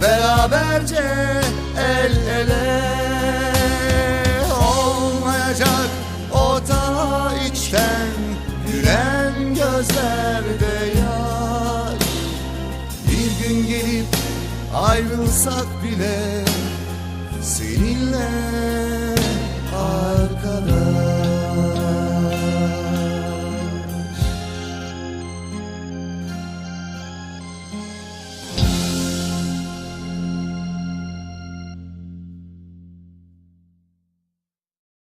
Beraberce el ele. Olmayacak o ta içten gülen gözlerde yaş Bir gün gelip ayrılsak bile seninle